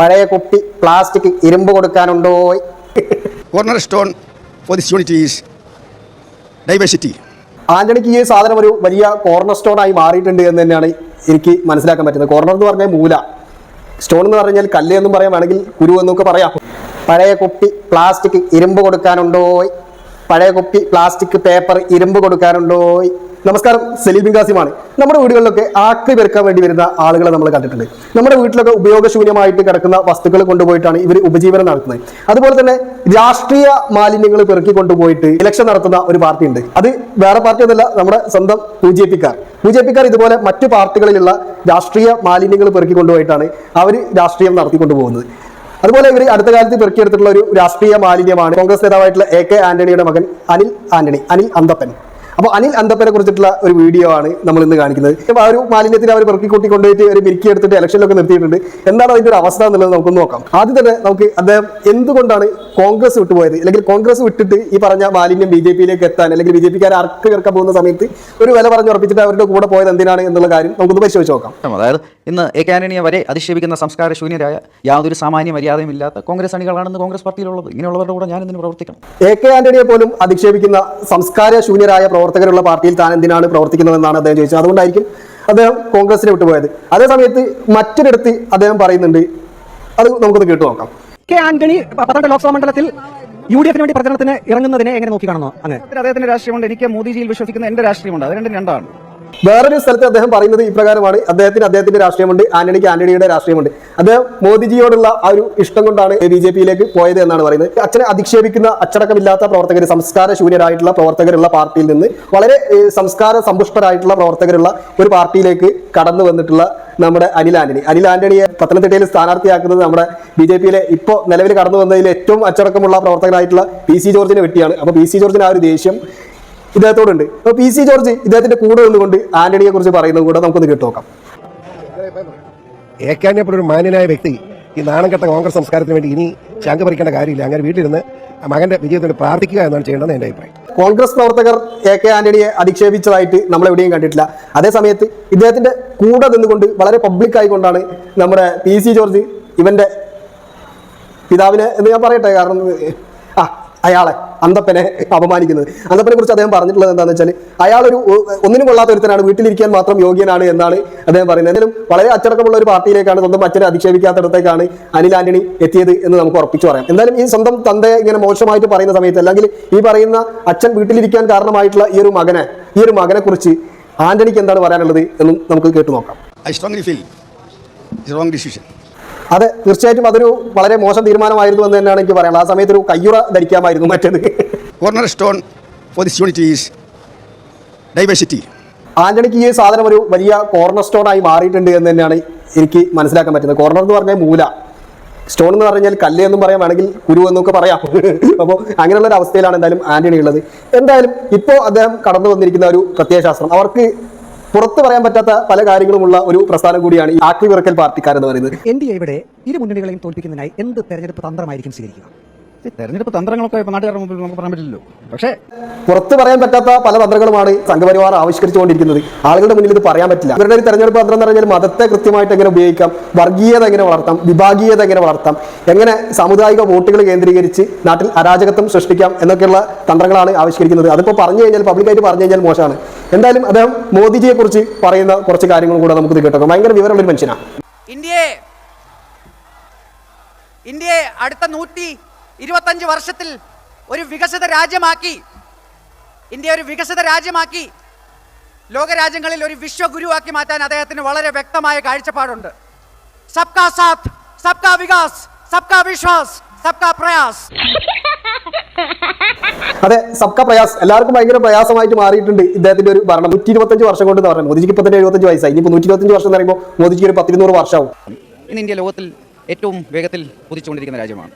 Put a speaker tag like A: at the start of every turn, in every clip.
A: പഴയ കുപ്പി പ്ലാസ്റ്റിക് ഇരുമ്പ് കൊടുക്കാനുണ്ടോ?
B: Cornerstone for this is diversity
A: ആന്റണിക്ക് ഈ സാധനം ഒരു വലിയ കോർണർ സ്റ്റോൺ ആയി മാറിയിട്ടുണ്ട് എന്ന് തന്നെയാണ് എനിക്ക് മനസ്സിലാക്കാൻ പറ്റുന്നത്. കോർണർ എന്ന് പറഞ്ഞാൽ മൂല. സ്റ്റോൺ എന്ന് പറഞ്ഞാൽ കല്ല് എന്നും പറയാം വേണമെങ്കിൽ കുരു എന്നൊക്കെ പറയാം. പഴയ കുപ്പി പ്ലാസ്റ്റിക് ഇരുമ്പ് കൊടുക്കാനുണ്ടോ? പഴയ കുപ്പി പ്ലാസ്റ്റിക് പേപ്പർ ഇരുമ്പ് കൊടുക്കാനുണ്ടോ? നമസ്കാരം സലീം ബിങ്കാസിമാണ് നമ്മുടെ വീടുകളിലൊക്കെ ആക്രി പെരുക്കാൻ വേണ്ടി വരുന്ന ആളുകളെ നമ്മൾ കണ്ടിട്ടുണ്ട്. നമ്മുടെ വീട്ടിലൊക്കെ ഉപയോഗശൂന്യമായിട്ട് കിടക്കുന്ന വസ്തുക്കൾ കൊണ്ടുപോയിട്ടാണ് ഇവർ ഉപജീവനം നടത്തുന്നത്. അതുപോലെ തന്നെ രാഷ്ട്രീയ മാലിന്യങ്ങൾ പെറുക്കി കൊണ്ടുപോയിട്ട് ഇലക്ഷൻ നടത്തുന്ന ഒരു പാർട്ടി ഉണ്ട് അത് വേറെ പാർട്ടി ഒന്നല്ല നമ്മുടെ സ്വന്തം ബി ജെ പിക്കാർ. ബി ജെ പിക്കാർ ഇതുപോലെ മറ്റു പാർട്ടികളിലുള്ള രാഷ്ട്രീയ മാലിന്യങ്ങൾ പെറുക്കി കൊണ്ടുപോയിട്ടാണ് അവർ രാഷ്ട്രീയം നടത്തിക്കൊണ്ടു പോകുന്നത് അതുപോലെ ഇവർ അടുത്ത കാലത്ത് പെറുക്കിയെടുത്തിട്ടുള്ള ഒരു രാഷ്ട്രീയ മാലിന്യമാണ് കോൺഗ്രസ് നേതാവായിട്ടുള്ള എ കെ ആന്റണിയുടെ മകൻ അനിൽ ആന്റണി അനിൽ അന്തപ്പൻ. അപ്പോൾ അനിൽ അന്തപ്പനെ കുറിച്ചിട്ടുള്ള ഒരു വീഡിയോ ആണ് നമ്മൾ ഇന്ന് കാണിക്കുന്നത്. അപ്പോൾ ആ ഒരു മാലിന്യത്തിന് അവർ പെറുക്കി കൂട്ടി കൊണ്ടുപോയിട്ട് ഒരു മിരുക്കി എടുത്തിട്ട് ഇലക്ഷനിലൊക്കെ നിർത്തിയിട്ടുണ്ട്. എന്താണ് അതിന്റെ ഒരു അവസ്ഥ എന്നുള്ളത് നമുക്ക് നോക്കാം. ആദ്യം തന്നെ നമുക്ക് അദ്ദേഹം എന്തുകൊണ്ടാണ് കോൺഗ്രസ് വിട്ടുപോയത്? അല്ലെങ്കിൽ കോൺഗ്രസ് വിട്ടിട്ട് ഈ പറഞ്ഞ മാലിന്യം ബി ജെ പിയിലേക്ക് എത്താൻ അല്ലെങ്കിൽ ബി ജെ പിക്കാർ അർക്ക് കിറക്കാൻ പോകുന്ന സമയത്ത് ഒരു വില പറഞ്ഞ് ഉറപ്പിച്ചിട്ട് അവരുടെ കൂടെ പോയത് എന്തിനാണ് എന്നുള്ള കാര്യം നമുക്കൊന്ന് പരിശോധിച്ച് നോക്കാം.
C: അതായത് ഇന്ന് എ കെ ആന്റണിയെ വരെ അധിക്ഷേപിക്കുന്ന സംസ്കാര ശൂന്യരായ യാതൊരു സാമാന്യ മര്യാദയും ഇല്ലാത്ത കോൺഗ്രസ് അണികളാണെന്ന് കോൺഗ്രസ് പാർട്ടിയിലുള്ളത്. ഇങ്ങനെയുള്ളവരുടെ കൂടെ ഞാൻ ഇതിന് പ്രവർത്തിക്കണം.
A: എ കെ ആന്റണിയെ പോലും അധിക്ഷേപിക്കുന്ന സംസ്കാര ശൂന്യരായ പ്രവർത്തകരുള്ള പാർട്ടിയിൽ താൻ എന്തിനാണ് പ്രവർത്തിക്കുന്നതെന്നാണ് അദ്ദേഹം ചോദിച്ചത്. അതുകൊണ്ടായിരിക്കും അദ്ദേഹം കോൺഗ്രസിനെ വിട്ടുപോയത്. അതേ സമയത്ത് മറ്റൊരിടത്ത് അദ്ദേഹം പറയുന്നുണ്ട്. അത് നമുക്കൊന്ന് കേട്ടു നോക്കാം.
D: കെ ആന്റണി പത്തനംതിട്ട ലോക്സഭാ മണ്ഡലത്തിൽ യു ഡി എഫിന് വേണ്ടി പ്രചരണത്തിന് ഇറങ്ങുന്നതിനെ എങ്ങനെ നോക്കി കാണുന്നു അങ്ങനെ
C: അദ്ദേഹത്തിന്റെ രാഷ്ട്രീയമുണ്ട്. എനിക്ക് മോദിജിയിൽ വിശ്വസിക്കുന്ന എന്റെ രാഷ്ട്രീയമുണ്ട്. അത് രണ്ടും രണ്ടാണ്.
A: വേറൊരു സ്ഥലത്ത് അദ്ദേഹം പറയുന്നത് ഇപ്രകാരമാണ്. അദ്ദേഹത്തിന് അദ്ദേഹത്തിന്റെ രാഷ്ട്രീയമുണ്ട്. ആന്റണിക്ക് ആന്റണിയുടെ രാഷ്ട്രീയമുണ്ട്. അദ്ദേഹം മോദിജിയോടുള്ള ആ ഒരു ഇഷ്ടം കൊണ്ടാണ് ബി ജെ പിയിലേക്ക് പോയത് എന്നാണ് പറയുന്നത്. അച്ഛനെ അധിക്ഷേപിക്കുന്ന അച്ചടക്കമില്ലാത്ത പ്രവർത്തകർ സംസ്കാര ശൂന്യരായിട്ടുള്ള പ്രവർത്തകരുള്ള പാർട്ടിയിൽ നിന്ന് വളരെ സംസ്കാര സമ്പുഷ്ടരായിട്ടുള്ള പ്രവർത്തകരുള്ള ഒരു പാർട്ടിയിലേക്ക് കടന്നു വന്നിട്ടുള്ള നമ്മുടെ അനിൽ ആന്റണി. അനിൽ ആന്റണിയെ പത്തനംതിട്ടയിൽ സ്ഥാനാർത്ഥിയാക്കുന്നത് നമ്മുടെ ബി ജെ പിയിലെ ഇപ്പോൾ നിലവിൽ കടന്നു വന്നതിൽ ഏറ്റവും അച്ചടക്കമുള്ള പ്രവർത്തകനായിട്ടുള്ള പി സി ജോർജിനെ വെട്ടിയാണ് അപ്പോൾ പി സി ജോർജിന് ആ ഒരു ദേഷ്യം ഇദ്ദേഹത്തോടുണ്ട്. അപ്പോൾ പി സി ജോർജ് ഇദ്ദേഹത്തിന്റെ കൂടെ നിന്നുകൊണ്ട് ആന്റണിയെ കുറിച്ച് പറയുന്നത് കൂടെ നമുക്കൊന്ന്
E: കേട്ടുനോക്കാം ഒരു മാന്യനായ വ്യക്തി ഈ നാണം കെട്ട കോൺഗ്രസ് സംസ്കാരത്തിന് വേണ്ടി ഇനി ശങ്ക പറിക്കേണ്ട കാര്യമില്ല. അങ്ങനെ വീട്ടിലിരുന്ന് മകന്റെ വിജയത്തിന് പ്രാർത്ഥിക്കുക എന്നാണ് ചെയ്യേണ്ടത് എന്റെ അഭിപ്രായം.
A: കോൺഗ്രസ് പ്രവർത്തകർ എ കെ ആന്റണിയെ അധിക്ഷേപിച്ചതായിട്ട് നമ്മൾ എവിടെയും കണ്ടിട്ടില്ല. അതേസമയത്ത് ഇദ്ദേഹത്തിന്റെ കൂടെ നിന്നുകൊണ്ട് വളരെ പബ്ലിക് ആയിക്കൊണ്ടാണ് നമ്മുടെ പി സി ജോർജ് ഇവന്റെ പിതാവിനെ എന്ന് ഞാൻ പറയട്ടെ കാരണം അയാളെ അന്തപ്പനെ അപമാനിക്കുന്നത്. അന്തപ്പനെ കുറിച്ച് അദ്ദേഹം പറഞ്ഞിട്ടുള്ളത് എന്താണെന്ന് വെച്ചാൽ അയാളൊരു ഒന്നിനും കൊള്ളാത്ത ഒരുത്തനാണ് വീട്ടിലിരിക്കാൻ മാത്രം യോഗ്യനാണ് എന്നാണ് അദ്ദേഹം പറയുന്നത്. എന്തായാലും വളരെ അച്ചടക്കമുള്ള ഒരു പാർട്ടിയിലേക്കാണ് സ്വന്തം അച്ഛനെ അധിക്ഷേപിക്കാത്തടത്തേക്കാണ് അനിൽ ആന്റണി എത്തിയത് എന്ന് നമുക്ക് ഉറപ്പിച്ചു പറയാം. എന്തായാലും ഈ സ്വന്തം തന്തയെ ഇങ്ങനെ മോശമായിട്ട് പറയുന്ന സമയത്ത് അല്ലെങ്കിൽ ഈ പറയുന്ന അച്ഛൻ വീട്ടിലിരിക്കാൻ കാരണമായിട്ടുള്ള ഈ ഒരു മകനെ ഈ ഒരു മകനെ കുറിച്ച് ആന്റണിക്ക് എന്താണ് പറയാനുള്ളത് എന്നും നമുക്ക് കേട്ടു നോക്കാം.
B: I strongly feel decision.
A: അതെ തീർച്ചയായിട്ടും അതൊരു വളരെ മോശം തീരുമാനമായിരുന്നു എന്ന് തന്നെയാണ് എനിക്ക് പറയാനുള്ളത്. ആ സമയത്ത് ഒരു കയ്യുറ ധരിക്കാമായിരുന്നു മറ്റേത്.
B: Corner stone for this unity's diversity
A: ആന്റണിക്ക് ഈ സാധനം ഒരു വലിയ കോർണർ സ്റ്റോൺ ആയി മാറിയിട്ടുണ്ട് എന്ന് തന്നെയാണ് എനിക്ക് മനസ്സിലാക്കാൻ പറ്റുന്നത്. കോർണർ എന്ന് പറഞ്ഞാൽ മൂല. സ്റ്റോൺ എന്ന് പറഞ്ഞാൽ കല്ല് എന്നും പറയാം വേണമെങ്കിൽ കുരു എന്നൊക്കെ പറയാം. അപ്പോൾ അങ്ങനെയുള്ള ഒരു അവസ്ഥയിലാണ് എന്തായാലും ആന്റണി ഉള്ളത്. എന്തായാലും ഇപ്പോൾ അദ്ദേഹം കടന്നു വന്നിരിക്കുന്ന ഒരു പ്രത്യയശാസ്ത്രം. അവർക്ക് പുറത്ത് പറയാൻ പറ്റാത്ത പല കാര്യങ്ങളുമുള്ള ഒരു പ്രസ്ഥാനം കൂടിയാണ് ഈ ആക്രി വിറക്കൽ പാർട്ടിക്കാരെന്ന് പറയുന്നത്.
D: എൻ ഡി എവിടെ ഇരു മുന്നണികളെയും തോൽപ്പിക്കുന്നതിനായി എന്ത് തെരഞ്ഞെടുപ്പ് തന്ത്രമായിരിക്കും സ്വീകരിക്കുക?
C: തെരഞ്ഞെടുപ്പ് തന്ത്രങ്ങളൊക്കെ ഇപ്പൊ നാട്ടുകാരുടെ മുമ്പിൽ നമുക്ക് പറയാൻ പറ്റില്ലല്ലോ. പക്ഷേ
A: പുറത്ത് പറയാൻ പറ്റാത്ത പല തന്ത്രങ്ങളുമാണ് സംഘപരിവാർ ആവിഷ്കരിച്ചുകൊണ്ടിരിക്കുന്നത്. ആളുകളുടെ മുന്നിൽ ഇത് പറയാൻ പറ്റില്ല. ഇവരുടെ ഒരു തെരഞ്ഞെടുപ്പ് തന്ത്രം എന്ന് പറഞ്ഞാൽ മതത്തെ കൃത്യമായിട്ട് എങ്ങനെ ഉപയോഗിക്കാം? വർഗീയത എങ്ങനെ വളർത്താം? വിഭാഗീയത എങ്ങനെ വളർത്താം? എങ്ങനെ സാമുദായിക വോട്ടുകൾ കേന്ദ്രീകരിച്ച് നാട്ടിൽ അരാജകത്വം സൃഷ്ടിക്കാം എന്നൊക്കെയുള്ള തന്ത്രങ്ങളാണ് ആവിഷ്കരിക്കുന്നത്. അതിപ്പോൾ പറഞ്ഞു കഴിഞ്ഞാൽ പബ്ലിക്കായിട്ട് പറഞ്ഞു കഴിഞ്ഞാൽ മോശമാണ്. എന്തായാലും അദ്ദേഹം മോദിജിയെ കുറിച്ച് പറയുന്ന കുറച്ച് കാര്യങ്ങളും കൂടെ നമുക്ക് കേട്ടോ ഭയങ്കര വിവരമുള്ള ഒരു മനുഷ്യനാണ്
F: ഇന്ത്യയെ ഇന്ത്യയെ അടുത്ത നൂറ്റി ഇരുപത്തഞ്ച് വർഷത്തിൽ ഒരു വികസിത രാജ്യമാക്കി ഇന്ത്യ ഒരു വികസിത രാജ്യമാക്കി ലോകരാജ്യങ്ങളിൽ ഒരു വിശ്വഗുരുവാക്കി മാറ്റാൻ അദ്ദേഹത്തിന് വളരെ വ്യക്തമായ കാഴ്ചപ്പാടുണ്ട്. സബ്കാ സാത്ത് സബ്കാ വികാസ് സബ്കാ വിശ്വാസ്. സബ്കാ പ്രയാസ്.
A: അതെ സബ്ക പ്രയാസ്. എല്ലാവർക്കും ഭയങ്കര പ്രയാസമായിട്ട് മാറിയിട്ടുണ്ട് ഇദ്ദേഹത്തിന്റെ ഒരു ഭരണം. നൂറ്റി ഇരുപത്തഞ്ച് വർഷം കൊണ്ട് എന്ന് പറയുന്നത്. മോദിജിക്ക് ഇപ്പൊ തന്നെ എഴുപത്തഞ്ച് വയസ്സായി. ഇനി നൂറ്റി ഇരുപത്തഞ്ച് വർഷം എന്ന് പറയുമ്പോൾ മോദിജിക്ക് ഒരു പത്തിരുന്നൂറ് വർഷമാവും
C: ഇന്ന് ഇന്ത്യ ലോകത്തിൽ ഏറ്റവും വേഗത്തിൽ കുതിച്ചുകൊണ്ടിരിക്കുന്ന രാജ്യമാണ്.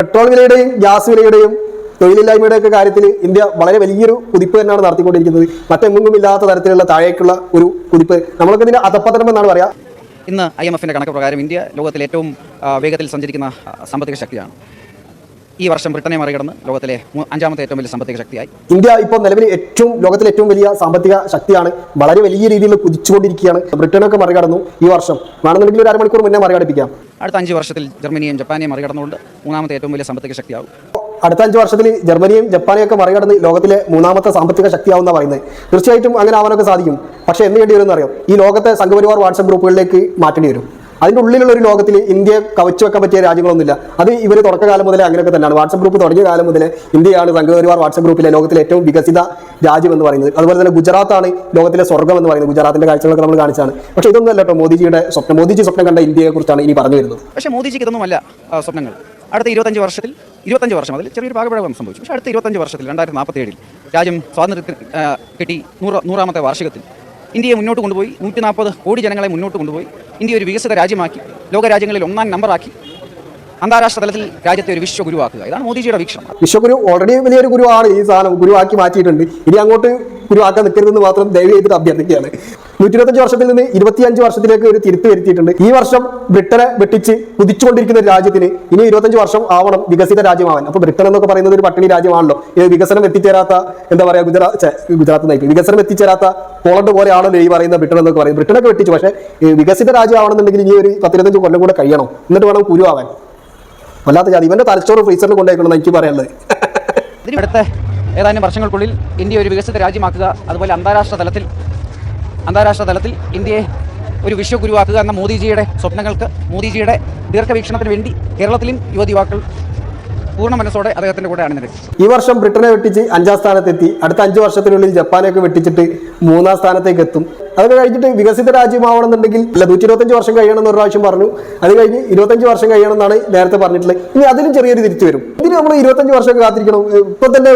A: പെട്രോൾ വിലയുടെയും ഗ്യാസ് വിലയുടെയും തൊഴിലില്ലായ്മയുടെ ഒക്കെ കാര്യത്തിൽ ഇന്ത്യ വളരെ വലിയൊരു കുതിപ്പ് തന്നെയാണ് നടത്തിക്കൊണ്ടിരിക്കുന്നത്. മറ്റെങ്ങും ഇല്ലാത്ത തരത്തിലുള്ള താഴേക്കുള്ള ഒരു കുതിപ്പ്. നമ്മളൊക്കെ ഇതിന് അധപ്പതനം എന്നാണ് പറയാ.
C: ഇന്ന് ഐ എം എഫിന്റെ കണക്ക് പ്രകാരം ഇന്ത്യ ലോകത്തിലെ ഏറ്റവും വേഗത്തിൽ സഞ്ചരിക്കുന്ന സാമ്പത്തിക ശക്തിയാണ്. ഈ വർഷം ബ്രിട്ടനെ മറികടന്ന് ലോകത്തിലെ അഞ്ചാമത്തെ ഏറ്റവും വലിയ സാമ്പത്തിക ശക്തിയായി.
A: ഇന്ത്യ ഇപ്പോൾ നിലവിൽ ഏറ്റവും ലോകത്തിലെ ഏറ്റവും വലിയ സാമ്പത്തിക ശക്തിയാണ്. വളരെ വലിയ രീതിയിൽ കുതിച്ചുകൊണ്ടിരിക്കുകയാണ്. ബ്രിട്ടനൊക്കെ മറികടന്നു ഈ വർഷം. വേണമെന്നുണ്ടെങ്കിൽ ഒരു അരമണിക്കൂർ മുന്നേ മറികടപ്പിക്കാം.
C: അടുത്ത അഞ്ച് വർഷത്തിൽ ജർമ്മനിയും ജപ്പാനെയും മറികടന്നുകൊണ്ട് മൂന്നാമത്തെ ഏറ്റവും വലിയ സാമ്പത്തിക ശക്തിയാവും
A: അടുത്ത അഞ്ച് വർഷത്തിൽ ജർമ്മനിയും ജപ്പാനെയൊക്കെ മറികടന്ന് ലോകത്തിലെ മൂന്നാമത്തെ സാമ്പത്തിക ശക്തിയാവുന്ന പറയുന്നത്. തീർച്ചയായിട്ടും അങ്ങനെ ആവാനൊക്കെ സാധിക്കും. പക്ഷേ എന്ത് വേണ്ടി വരും അറിയാം. ഈ ലോകത്തെ സംഘപരിവാർ വാട്സപ്പ് ഗ്രൂപ്പുകളിലേക്ക് മാറ്റേണ്ടി വരും. അതിന്റെ ഉള്ളിലുള്ള ഒരു ലോകത്തിൽ ഇന്ത്യ കവച്ചു വെക്കാൻ പറ്റിയ രാജ്യങ്ങളൊന്നുമില്ല. അത് ഇവർ തുടക്കകാലം മുതലേ അങ്ങനെയൊക്കെ തന്നെയാണ്. വാട്സപ്പ് ഗ്രൂപ്പ് തുടങ്ങിയ കാലം മുതലേ ഇന്ത്യയാണ് സംഘപരിവാർ വാട്സപ്പ് ഗ്രൂപ്പിലെ ലോകത്തിലെ ഏറ്റവും വികസിത രാജ്യം എന്ന് പറയുന്നത്. അതുപോലെ തന്നെ ഗുജറാത്താണ് ലോകത്തിലെ സ്വർഗം എന്ന് പറയുന്നത്. ഗുജറാത്തിന്റെ കാഴ്ചകളൊക്കെ നമ്മൾ കാണിച്ചാണ് പക്ഷേ ഇതൊന്നും അല്ല കേട്ടോ. മോദിജിയുടെ സ്വപ്നം. മോദിജി സ്വപ്നം കണ്ട ഇന്ത്യയെക്കുറിച്ചാണ് ഇനി പറഞ്ഞു വരുന്നത്.
C: പക്ഷേ മോദിജിക്ക് ഇതൊന്നുമല്ല സ്വപ്നങ്ങൾ. അടുത്ത ഇരുപത്തഞ്ച് വർഷത്തിൽ ഇരുപത്തഞ്ച് വർഷം അതിൽ ചെറിയൊരു പാകപ്പിഴവ് സംഭവിച്ചു. പക്ഷേ അടുത്ത ഇരുപത്തഞ്ച് വർഷത്തിൽ രണ്ടായിരത്തി നാൽപ്പത്തി ഏഴിൽ രാജ്യം സ്വാതന്ത്ര്യത്തിന് കിട്ടി നൂറ് നൂറാമത്തെ വാർഷികത്തിൽ. ഇന്ത്യയെ മുന്നോട്ട് കൊണ്ടുപോയി നൂറ്റി നാൽപ്പത് കോടി ജനങ്ങളെ മുന്നോട്ട് കൊണ്ടുപോയി ഇന്ത്യ ഒരു വികസിത രാജ്യമാക്കി ലോകരാജ്യങ്ങളിൽ ഒന്നാം നമ്പറാക്കി അന്താരാഷ്ട്ര തലത്തിൽ രാജ്യത്തെ ഒരു വിശ്വഗുരുവാക്കുക. ഇതാണ് മോദിജിയുടെ വീക്ഷണം.
A: വിശ്വഗുരു ഓൾറെഡി വലിയൊരു ഗുരുവാണ് ഈ സാധനം ഗുരുവാക്കി മാറ്റിയിട്ടുണ്ട്. ഇനി അങ്ങോട്ട് ഗുരുവാക്കാൻ നിൽക്കരുതെന്ന് മാത്രം ദയവ് ചെയ്തിട്ട് അഭ്യർത്ഥിക്കുകയാണ്. നൂറ്റി ഇരുപത്തഞ്ച് വർഷത്തിൽ നിന്ന് ഇരുപത്തിയഞ്ച് വർഷത്തിലേക്ക് ഒരു തിരുത്തി വരുത്തിയിട്ടുണ്ട്. ഈ വർഷം ബ്രിട്ടനെ വെട്ടിച്ച് കുതിച്ചുകൊണ്ടിരിക്കുന്ന ഒരു രാജ്യത്തിന് ഇനി ഇരുപത്തഞ്ച് വർഷം ആവണം വികസിത രാജ്യമാവാൻ. അപ്പൊ ബ്രിട്ടൻ എന്നൊക്കെ പറയുന്നത് ഒരു പട്ടിണി രാജ്യമാണല്ലോ. ഇത് വികസനം എത്തിച്ചേരാത്ത എന്താ പറയാ ഗുജറാത്ത് ഗുജറാത്ത് നയിക്കും. വികസനം എത്തിച്ചേരാത്ത പോളണ്ട് പോലെയാണല്ലോ ഈ പറയുന്ന ബ്രിട്ടൻ എന്നൊക്കെ പറയും. ബ്രിട്ടനൊക്കെ വെട്ടിച്ചു. പക്ഷേ വികസിത രാജ്യമാവണമെന്നുണ്ടെങ്കിൽ ഇനി ഒരു പത്തിരുപത്തഞ്ച് കൊല്ലം കൂടെ കഴിയണം. എന്നിട്ട് വേണം കുരുവാവാൻ വല്ലാത്ത ജാതി. ഇവന്റെ തലച്ചോറ് ഫ്രീസറിൽ കൊണ്ടുപോയിക്കണം എനിക്ക് പറയാനുള്ളത്.
C: അടുത്ത ഏതാനും വർഷങ്ങൾക്കുള്ളിൽ ഇന്ത്യ ഒരു വികസിത രാജ്യമാക്കുക അതുപോലെ അന്താരാഷ്ട്ര തലത്തിൽ അന്താരാഷ്ട്ര തലത്തിൽ ഇന്ത്യയെ ഒരു വിശ്വഗുരുവാക്കുക എന്ന മോദിജിയുടെ സ്വപ്നങ്ങൾക്ക് മോദിജിയുടെ ദീർഘവീക്ഷണത്തിന് വേണ്ടി കേരളത്തിലും യുവതി യുവാക്കൾ പൂർണ മനസ്സോടെ അദ്ദേഹത്തിന്റെ കൂടെ അണിനിരക്കും
A: ഈ വർഷം ബ്രിട്ടനെ വെട്ടിച്ച് അഞ്ചാം സ്ഥാനത്തെത്തി. അടുത്ത അഞ്ച് വർഷത്തിനുള്ളിൽ ജപ്പാനെയൊക്കെ വെട്ടിച്ചിട്ട് മൂന്നാം സ്ഥാനത്തേക്ക് എത്തും. അത് കഴിഞ്ഞിട്ട് വികസിത രാജ്യമാവണമെന്നുണ്ടെങ്കിൽ അല്ല നൂറ്റി ഇരുപത്തഞ്ച് വർഷം കഴിയണം എന്ന് ഒരു പ്രാവശ്യം പറഞ്ഞു. അത് കഴിഞ്ഞ് ഇരുപത്തഞ്ച് വർഷം കഴിയണമെന്നാണ് നേരത്തെ പറഞ്ഞിട്ടുള്ളത്. ഇനി അതിലും ചെറിയൊരു തിരിച്ചു വരും. ഇതിന് നമ്മൾ ഇരുപത്തഞ്ച് വർഷമൊക്കെ കാത്തിരിക്കണം. ഇപ്പൊ തന്നെ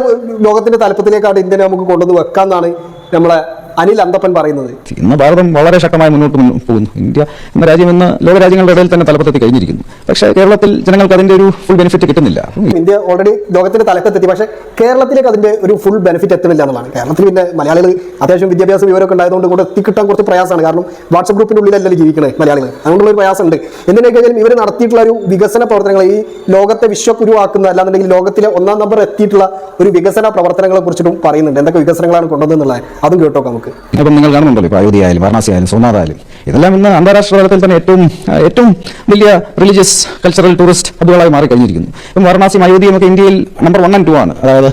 A: ലോകത്തിന്റെ തലപ്പത്തിലേക്കാണ് ഇന്ത്യനെ നമുക്ക് കൊണ്ടുവന്ന് വെക്കാന്നാണ് നമ്മളെ അനിൽ അന്തപ്പൻ പറയുന്നത്.
G: ഇന്ന് ഭാരതം വളരെ ശക്തമായി മുന്നോട്ട് മുന്നോ- പോകുന്നു. ഇന്ത്യ എന്ന രാജ്യം ഇന്ന് ലോക രാജ്യങ്ങളുടെ ഇടയിൽ തന്നെ തലപ്പത്തെത്തി കഴിഞ്ഞിരിക്കുന്നു പക്ഷേ കേരളത്തിൽ ജനങ്ങൾക്ക് അതിന്റെ ഒരു ഫുൾ ബെനിഫിറ്റ് കിട്ടുന്നില്ല.
A: ഇന്ത്യ ഓൾറെഡി ലോകത്തിന്റെ തലപ്പത്തെത്തി. പക്ഷേ കേരളത്തിലേക്ക് അതിന്റെ ഒരു ഫുൾ ബെനിഫിറ്റ് എത്തുന്നില്ല എന്നുള്ളതാണ്. കേരളത്തിൽ പിന്നെ മലയാളികൾ അത്യാവശ്യം വിദ്യാഭ്യാസ വിവരമൊക്കെ ഉണ്ടായതുകൊണ്ട് കൂടെ എത്തിക്കിട്ടാൻ കുറച്ച് പ്രയാസമാണ്. കാരണം വാട്സപ്പ് ഗ്രൂപ്പിന്റെ ഉള്ളിലല്ലല്ലോ ജീവിക്കണേ മലയാളികൾ. അതുകൊണ്ടുള്ള ഒരു പ്രയാസമുണ്ട്. എന്തിനൊക്കെയാലും ഇവർ നടത്തിയിട്ടുള്ള ഒരു വികസന പ്രവർത്തനങ്ങൾ ഈ ലോകത്തെ വിശ്വക്കുരുവാക്കുന്ന അല്ലാന്നുണ്ടെങ്കിൽ ലോകത്തിലെ ഒന്നാം നമ്പർ എത്തിയിട്ടുള്ള ഒരു വികസന പ്രവർത്തനങ്ങളെ കുറിച്ചിട്ടും പറയുന്നുണ്ട്. എന്തൊക്കെ വികസനങ്ങളാണ് കൊണ്ടുവന്നുള്ളത് അതും കേട്ടോ നമുക്ക്.
G: ഇപ്പം നിങ്ങൾ കാണുന്നുണ്ടല്ലോ ഇപ്പോൾ അയോധ്യ ആയാലും വാരണാസി ആയാലും സോമനാഥ് ആയാലും ഇതെല്ലാം ഇന്ന് അന്താരാഷ്ട്ര തലത്തിൽ തന്നെ ഏറ്റവും ഏറ്റവും വലിയ റിലീജിയസ് കൾച്ചറൽ ടൂറിസ്റ്റ് ഹബ്ബുകളായി മാറി കഴിഞ്ഞിരിക്കുന്നു ഇപ്പം വാരണാസിയും അയോധ്യയും ഒക്കെ ഇന്ത്യയിൽ നമ്പർ വൺ ആൻഡ് ടു ആണ്. അതായത്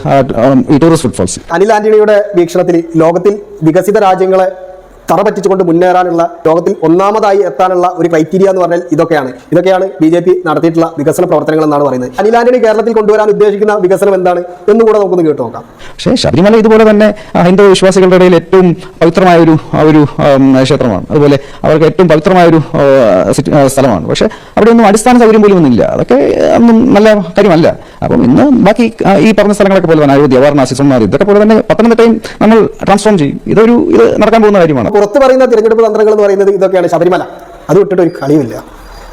G: ഈ ടൂറിസ്റ്റ് ഫുട്ഫോൾസ്
A: അനിൽ ആന്റണിയുടെ വീക്ഷണത്തിൽ ലോകത്തിൽ വികസിത രാജ്യങ്ങളെ തറ പറ്റിച്ചുകൊണ്ട് മുന്നേറാനുള്ള ലോകത്തിൽ ഒന്നാമതായി എത്താനുള്ള ഒരു ക്രൈറ്റീരിയ എന്ന് പറഞ്ഞാൽ ഇതൊക്കെയാണ്. ഇതൊക്കെയാണ് ബി ജെ പി നടത്തിയിട്ടുള്ള വികസന പ്രവർത്തനങ്ങൾ എന്നാണ് പറയുന്നത്. അനിൽ ആന്റണി കേരളത്തിൽ കൊണ്ടുവരാൻ ഉദ്ദേശിക്കുന്ന വികസനം എന്താണ്? എന്നും കൂടെ നമുക്കൊന്ന് കേട്ടു നോക്കാം.
G: പക്ഷേ ശബരിമല ഇതുപോലെ തന്നെ ഹിന്ദു വിശ്വാസികളുടെ ഇടയിൽ ഏറ്റവും പവിത്രമായ ഒരു ഒരു ക്ഷേത്രമാണ്. അതുപോലെ അവർക്ക് ഏറ്റവും പവിത്രമായ ഒരു സ്ഥലമാണ്. പക്ഷേ അവിടെ ഒന്നും അടിസ്ഥാന സൗകര്യം പോലും ഒന്നുമില്ല. അതൊക്കെ ഒന്നും നല്ല കാര്യമല്ല. അപ്പം ഇന്ന് ബാക്കി ഈ പറഞ്ഞ സ്ഥലങ്ങളൊക്കെ പോലെ തന്നെ അയോധ്യ വാരണാസി സോമനാഥ് ഇതൊക്കെ പോലെ തന്നെ പത്തനംതിട്ടയും നമ്മൾ ട്രാൻസ്ഫോം ചെയ്യും. ഇതൊരു ഇത് നടക്കാൻ പോകുന്ന കാര്യമാണ്.
A: പുറത്ത് പറയുന്ന തിരഞ്ഞെടുപ്പ് തന്ത്രങ്ങൾ എന്ന് പറയുന്നത് ഇതൊക്കെയാണ് ശബരിമല. അത് വിട്ടിട്ട് ഒരു കളിയില്ല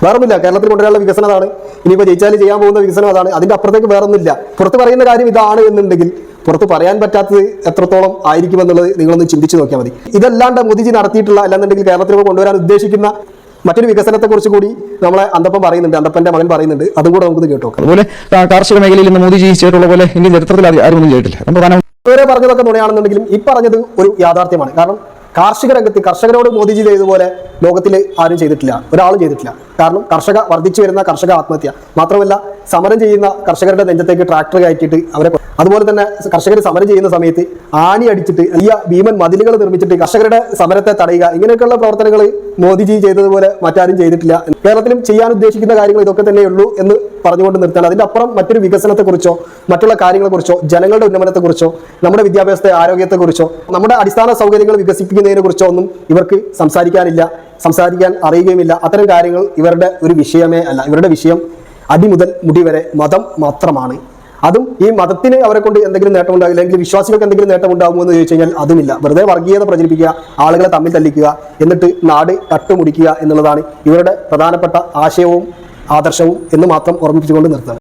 A: വേറൊന്നുമില്ല. കേരളത്തിൽ കൊണ്ടുവരാനുള്ള വികസനം അതാണ്. ഇനിയിപ്പോൾ ജയിച്ചാൽ ചെയ്യാൻ പോകുന്ന വികസനം അതാണ്. അതിന്റെ അപ്പുറത്തേക്ക് വേറൊന്നുമില്ല. പുറത്ത് പറയുന്ന കാര്യം ഇതാണ് എന്നുണ്ടെങ്കിൽ പുറത്ത് പറയാൻ പറ്റാത്തത് എത്രത്തോളം ആയിരിക്കുമെന്നുള്ളത് നിങ്ങളൊന്ന് ചിന്തിച്ച് നോക്കിയാൽ മതി. ഇതല്ലാണ്ട് മോദിജി നടത്തിയിട്ടുള്ള അല്ലാന്നുണ്ടെങ്കിൽ കേരളത്തിലേക്ക് കൊണ്ടുവരാൻ ഉദ്ദേശിക്കുന്ന മറ്റൊരു വികസനത്തെക്കുറിച്ച് കൂടി നമ്മളെ അന്തപ്പൻ പറയുന്നുണ്ട് അന്തപ്പന്റെ മകൻ പറയുന്നുണ്ട്. അതും കൂടെ നമുക്ക് കേട്ടോ
G: അതുപോലെ കാർഷിക മേഖലയിൽ നിന്ന് മോദിജി ചെയ്തിട്ടുള്ള പോലെ ഇന്ത്യൻ ചരിത്രത്തിൽ ആരും ഒന്നും ചെയ്തിട്ടില്ല
A: ഇവരെ പറഞ്ഞതൊക്കെ നുണയാണെന്നുണ്ടെങ്കിലും ഈ പറഞ്ഞത് ഒരു യാഥാർത്ഥ്യമാണ്. കാരണം കാർഷിക രംഗത്ത് കർഷകരോട് മോദിജി ചെയ്തതുപോലെ ലോകത്തിൽ ആരും ചെയ്തിട്ടില്ല. ഒരാളും ചെയ്തിട്ടില്ല. കാരണം കർഷക വർദ്ധിച്ചു വരുന്ന കർഷക ആത്മഹത്യ. മാത്രമല്ല സമരം ചെയ്യുന്ന കർഷകരുടെ നെഞ്ചത്തേക്ക് ട്രാക്ടർ കയറ്റിയിട്ട് അവരെ അതുപോലെ തന്നെ കർഷകർ സമരം ചെയ്യുന്ന സമയത്ത് ആണി അടിച്ചിട്ട് വലിയ ഭീമൻ മതിലുകൾ നിർമ്മിച്ചിട്ട് കർഷകരുടെ സമരത്തെ തടയുക ഇങ്ങനെയൊക്കെയുള്ള പ്രവർത്തനങ്ങൾ മോദിജി ചെയ്തതുപോലെ മറ്റാരും ചെയ്തിട്ടില്ല. കേരളത്തിലും ചെയ്യാൻ ഉദ്ദേശിക്കുന്ന കാര്യങ്ങൾ ഇതൊക്കെ തന്നെയുള്ളൂ എന്ന് പറഞ്ഞുകൊണ്ട് നിർത്താൻ അതിന്റെ അപ്പുറം മറ്റൊരു വികസനത്തെക്കുറിച്ചോ മറ്റുള്ള കാര്യങ്ങളെക്കുറിച്ചോ ജനങ്ങളുടെ ഉന്നമനത്തെക്കുറിച്ചോ നമ്മുടെ വിദ്യാഭ്യാസത്തെ ആരോഗ്യത്തെക്കുറിച്ചോ നമ്മുടെ അടിസ്ഥാന സൗകര്യങ്ങൾ വികസിപ്പിക്കുന്നതിനെ കുറിച്ചോ ഒന്നും ഇവർക്ക് സംസാരിക്കാനില്ല സംസാരിക്കാൻ അറിയുകയുമില്ല. അത്തരം കാര്യങ്ങൾ ഇവരുടെ ഒരു വിഷയമേ അല്ല. ഇവരുടെ വിഷയം അടിമുതൽ മുടി വരെ മതം മാത്രമാണ്. അതും ഈ മതത്തിന് അവരെ കൊണ്ട് എന്തെങ്കിലും നേട്ടം ഉണ്ടാകില്ല അല്ലെങ്കിൽ വിശ്വാസികൾക്ക് എന്തെങ്കിലും നേട്ടം ഉണ്ടാകുമോ എന്ന് ചോദിച്ചു കഴിഞ്ഞാൽ അതുമില്ല. വെറുതെ വർഗീയത പ്രചരിപ്പിക്കുക ആളുകളെ തമ്മിൽ തല്ലിക്കുക എന്നിട്ട് നാട് കട്ടുമുടിക്കുക എന്നുള്ളതാണ് ഇവരുടെ പ്രധാനപ്പെട്ട ആശയവും ആദർശവും എന്ന് മാത്രം ഓർമ്മിപ്പിച്ചുകൊണ്ട് നിർത്തുന്നത്